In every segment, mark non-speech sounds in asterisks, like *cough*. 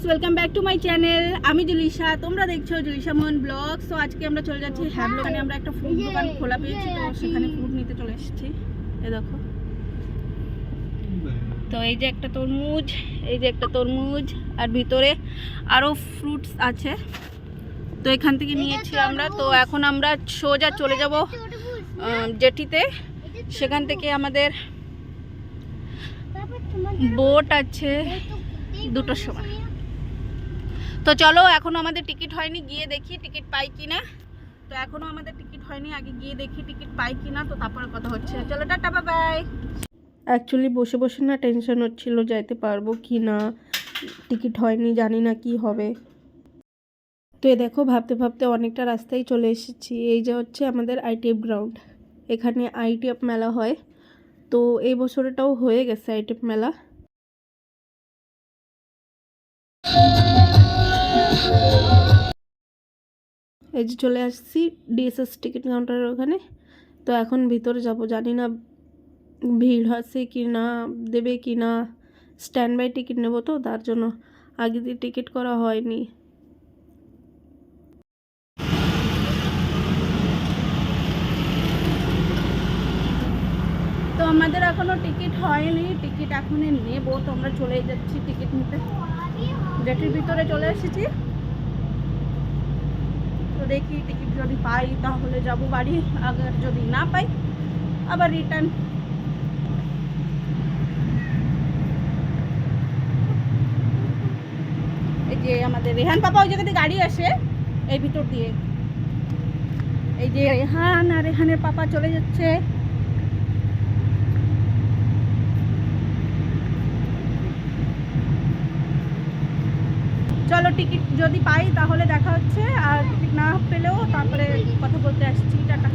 Guys welcome back to my channel আমি জুলিশা তোমরা দেখছ জুলিশা মোহন ব্লগ সো আজকে আমরা চলে যাচ্ছি হ্যাবলো ওখানে আমরা একটা ফ্রুট দোকান খোলা পেয়েছি তো সেখানে ফ্রুট নিতে চলে এসেছি। এ দেখো। তো এই যে একটা তরমুজ এই যে একটা তরমুজ আর ভিতরে আরও ফ্রুটস আছে। তো এখান থেকে নিয়েছি আমরা তো এখন আমরা সোজা চলে যাব জেটিতে সেখান থেকে আমাদের বোট আছে। দুটোর সময়। তো চলো, এখনও আমাদের টিকিট হয়নি, গিয়ে দেখি টিকিট পাই কি না তো এখনও আমাদের টিকিট হয়নি, আগে গিয়ে দেখি টিকিট পাই কি না তো তারপরে কথা হচ্ছে। চলো, টাটা বাই অ্যাকচুয়ালি বসে বসে না টেনশন হচ্ছিল, যাইতে পারব কি না টিকিট হয়নি, জানি না কি হবে। তো এ দেখো, ভাবতে ভাবতে অনেকটা রাস্তায় চলে এসেছি। এই যে হচ্ছে আমাদের আইটিএফ গ্রাউন্ড এখানে আইটিএফ মেলা হয়। তো এই বছরটাও হয়ে গেছে আইটিএফ মেলা। এই যে চলে আসছি ডিএসএস টিকিট কাউন্টারের ওখানে। তো এখন ভিতরে যাব, জানি না ভিড় আছে কি না, দেবে কি না। স্ট্যান্ড বাই টিকিট নেব তো, তার জন্য আগে দিয়ে টিকিট করা হয়নি। তো আমাদের এখনও টিকিট হয়নি টিকিট এখনই নেব। তো আমরা চলে যাচ্ছি টিকিট নিতে। গেটের ভিতরে চলে এসেছি। তো দেখি টিকিট যদি পাই তাহলে যাব বাড়ি, আবার যদি না পাই, আবার রিটার্ন এই যে আমাদের রেহান পাপা, ওই জায়গাতে গাড়ি আসে, এই ভিতর দিয়ে। এই যে রেহান আর রেহানের পাপা চলে যাচ্ছে। চলো টিকিট যদি পাই তাহলে দেখা হচ্ছে, আর টিকিট না পেলেও তারপরে কথা বলতে আসছি, টাটা।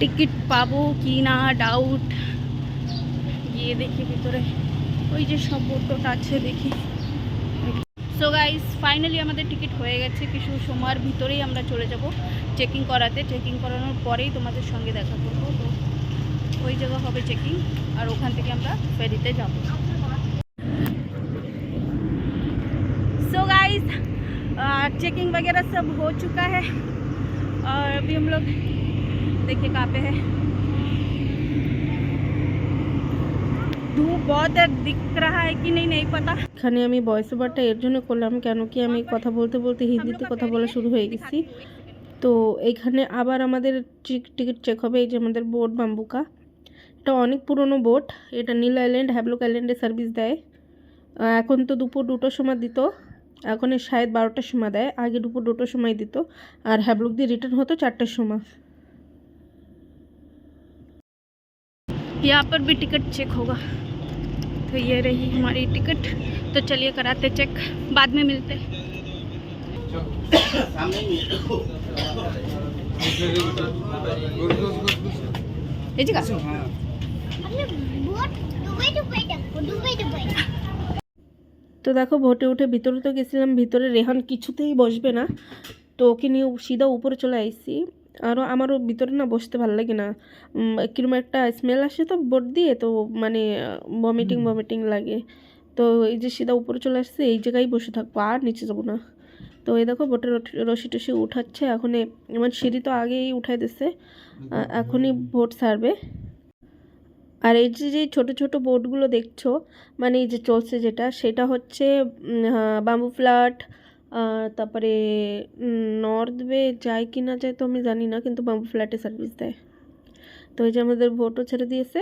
টিকিট পাবো কি না ডাউট গিয়ে দেখি ভিতরে। ওই যে সব আছে, দেখি। সো গাইস ফাইনালি আমাদের টিকিট হয়ে গেছে। কিছু সময়ের ভিতরেই আমরা চলে যাব। চেকিং করাতে। চেকিং করানোর পরেই তোমাদের সঙ্গে দেখা করব। তো ওই जगह হবে চেকিং আর ওখান থেকে আমরা ফেরিতে যাব सो गाइस चेकिंग वगैरह सब हो चुका है और अभी हम लोग देखिए कहाँ पे है धूप बहुत है दिख रहा है कि नहीं नहीं पता এখানে আমি ভয়েস ওভারটা এর জন্য করলাম কেন কি আমি কথা বলতে বলতে হিন্দিতে কথা বলা শুরু হয়ে গেছি তো এইখানে আবার আমাদের টিকিট চেক হবে এই যে আমাদের বোর্ড বাম্বুকা এটা অনেক পুরনো বোট এটা নীল আইল্যান্ড হ্যাবলক আইল্যান্ডে সার্ভিস দেয় আহ, এখন তো দুপুর দুটোর সময় দিত এখন এই শায়দ বারোটার সময় দেয় আগে দুপুর দুটোর সময় দিত আর হ্যাবলক দিয়ে রিটার্ন হতো চারটার সময় यहाँ पर भी टिकट चेक होगा तो ये रही हमारी टिकट तो चलिए कराते चेक बाद में मिलते हैं এই যে গাছ। তো দেখো ভোটে উঠে ভিতরে তো গেছিলাম ভিতরে রেহান কিছুতেই বসবে না। তো ওকে নিয়ে সিধা উপরে চলে আসছি আরও আমারও ভিতরে না বসতে ভালো লাগে না। কিরম একটা স্মেল আসে তো বোট দিয়ে তো মানে ভমিটিং ভমিটিং লাগে। তো এই যে সিধা উপরে চলে আসছে এই জায়গায় বসে থাকব আর নিচে যাব না। তো এই দেখো বোটের রশি টসি উঠাচ্ছে এখন এ- আমার সিঁড়ি তো আগেই উঠাই দিচ্ছে এখনই বোট ছাড়বে। আর এই যে যে ছোট ছোট বোটগুলো দেখছ মানে এই যে চলছে যেটা, সেটা হচ্ছে বাম্বু ফ্ল্যাট তারপরে নর্থ বে যায় কি না যায় তো আমি জানি না, কিন্তু বাম্বু ফ্ল্যাটে সার্ভিস দেয়। তো এই যে আমাদের বোটও ছেড়ে দিয়েছে।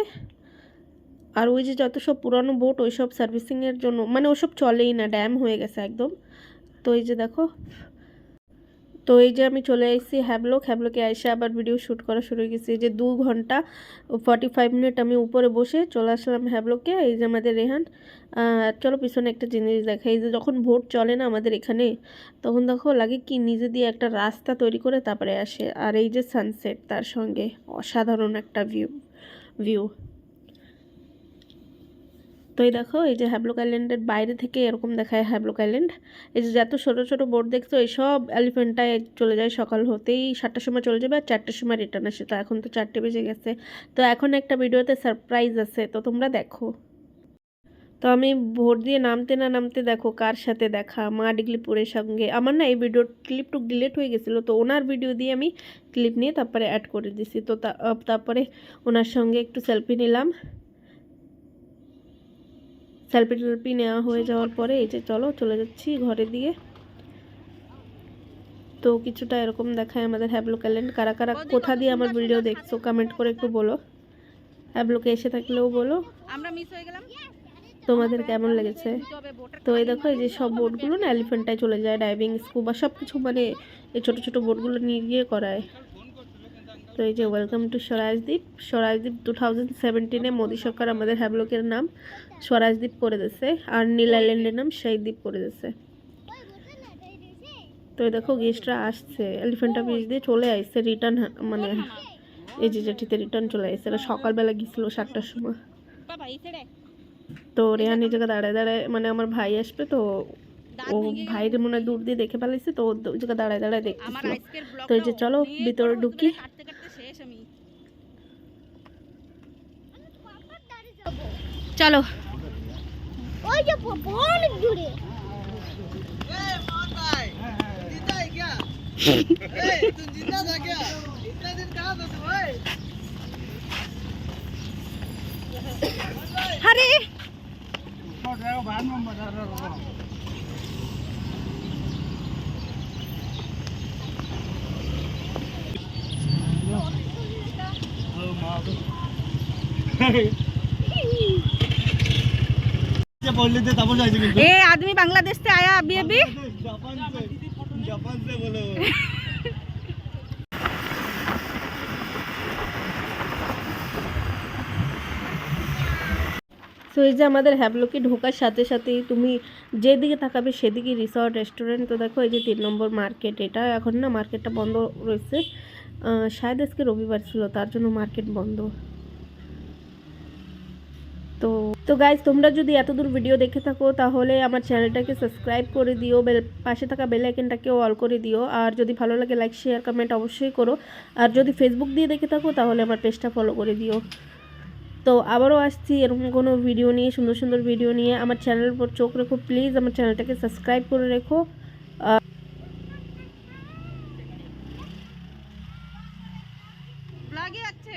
আর ওই যে যত সব পুরানো বোট, ওই সব সার্ভিসিংয়ের জন্য মানে ওসব চলেই না ড্যাম হয়ে গেছে একদম। তো এই যে দেখো তো এই যে আমি চলে এসেছি হ্যাবলক হ্যাবলকে এসে আবার ভিডিও শ্যুট করা শুরু হয়ে গেছে। যে দু ঘণ্টা ফর্টি ফাইভ মিনিট আমি উপরে বসে চলে আসলাম হ্যাবলকে, এই যে আমাদের রেহান। চলো পিছনে একটা জিনিস দেখা এই যে যখন ভোট চলে না আমাদের এখানে, তখন দেখো লাগে কি নিজে দিয়ে একটা রাস্তা তৈরি করে তারপরে আসে। আর এই যে সানসেট তার সঙ্গে অসাধারণ একটা ভিউ ভিউ তো এই দেখো, এই যে হ্যাবলক আইল্যান্ডের বাইরে থেকে এরকম দেখায় হ্যাবলক আইল্যান্ড এই যে যত ছোটো ছোটো বোট দেখছ, এই সব এলিফেন্টটায় চলে যায় সকাল হতেই সাতটার সময় চলে যাবে আর চারটার সময় রিটার্ন আসে। তো এখন তো চারটে বেজে গেছে। তো এখন একটা ভিডিওতে সারপ্রাইজ আছে, তো তোমরা দেখো। তো আমি ভোট দিয়ে নামতে না নামতে দেখো কার সাথে দেখা, মা ডিগলিপুরের সঙ্গে। আমার না এই ভিডিও ক্লিপটুক ডিলেট হয়ে গেছিল, তো ওনার ভিডিও দিয়ে আমি ক্লিপ নিয়ে তারপরে অ্যাড করে দিছি। তা- তারপরে ওনার সঙ্গে একটু সেলফি নিলাম। সেলফি টেলফি নেওয়া হয়ে যাওয়ার পরে এই যে চলো চলে যাচ্ছি ঘরে দিয়ে। তো কিছুটা এরকম দেখায় আমাদের হ্যাবলো ক্যালেন্ড কারা কারা কোথা দিয়ে আমার ভিডিও দেখছ কমেন্ট করে একটু বলো। হ্যাবলোকে এসে থাকলেও বলো। আমরা মিস হয়ে গেলাম। তোমাদের কেমন লেগেছে? তো এই দেখো এই যে সব বোটগুলো না এলিফেন্টায় চলে যায় ডাইভিং স্কুবা সব কিছু মানে এই ছোটো ছোটো বোটগুলো নিয়ে গিয়ে করায়। তো এই যে welcome to Swarajdweep Swarajdweep two thousand সেভেন্টিনে Modi সরকার আমাদের হ্যাবলকের নাম স্বরাজদ্বীপ করে দিয়েছে। আর নীল আইল্যান্ডের নাম সেই দ্বীপ করে দিয়েছে। তো দেখো গেস্টরা আসছে। এলিফেন্টা ব্রিজ দিয়ে চলে আসছে রিটার্ন মানে এই যে যেটিতে রিটার্ন চলে আসছে এরা সকালবেলা গেছিল সাতটার সময়। তো রেহান এই জায়গায় দাঁড়ায় দাঁড়ায় মানে আমার ভাই আসবে তো ও ভাইয়ের মনে হয় দূর দিয়ে দেখে ফেলেছে তো ও ওই জায়গায় দাঁড়ায় দাঁড়ায় দেখতেছিল। তো এই যে চলো ভিতরে ঢুকি। चलो। हरे। Hey *laughs* ए आदमी बांग्लादेश से आया अभी अभी जापान से जापान से बोलो সো এই যে আমাদের হ্যাবলোকে ঢোকার সাথে সাথেই তুমি যেদিকে তাকাবে সেদিকে রিসর্ট রেস্টুরেন্ট তো দেখো এই যে তিন নম্বর মার্কেট এটা এখন না মার্কেটটা বন্ধ রয়েছে আহ, শায়দ আজকে রবিবার ছিল তার জন্য মার্কেট বন্ধ তো তো গাইজ তোমরা যদি এতদূর ভিডিও দেখে থাকো, তাহলে আমার চ্যানেলটাকে সাবস্ক্রাইব করে দিও বেল পাশে থাকা বেল আইকনটাকেও অল করে দিও। আর যদি ভালো লাগে লাইক শেয়ার কমেন্ট অবশ্যই করো। আর যদি ফেসবুক দিয়ে দেখে থাকো, তাহলে আমার পেজটা ফলো করে দিও। তো আবারও আসছি এরকম কোনো ভিডিও নিয়ে, সুন্দর সুন্দর ভিডিও নিয়ে। আমার চ্যানেলের উপর চোখ রেখো প্লিজ আমার চ্যানেলটাকে সাবস্ক্রাইব করে রেখো। ব্লগে আছে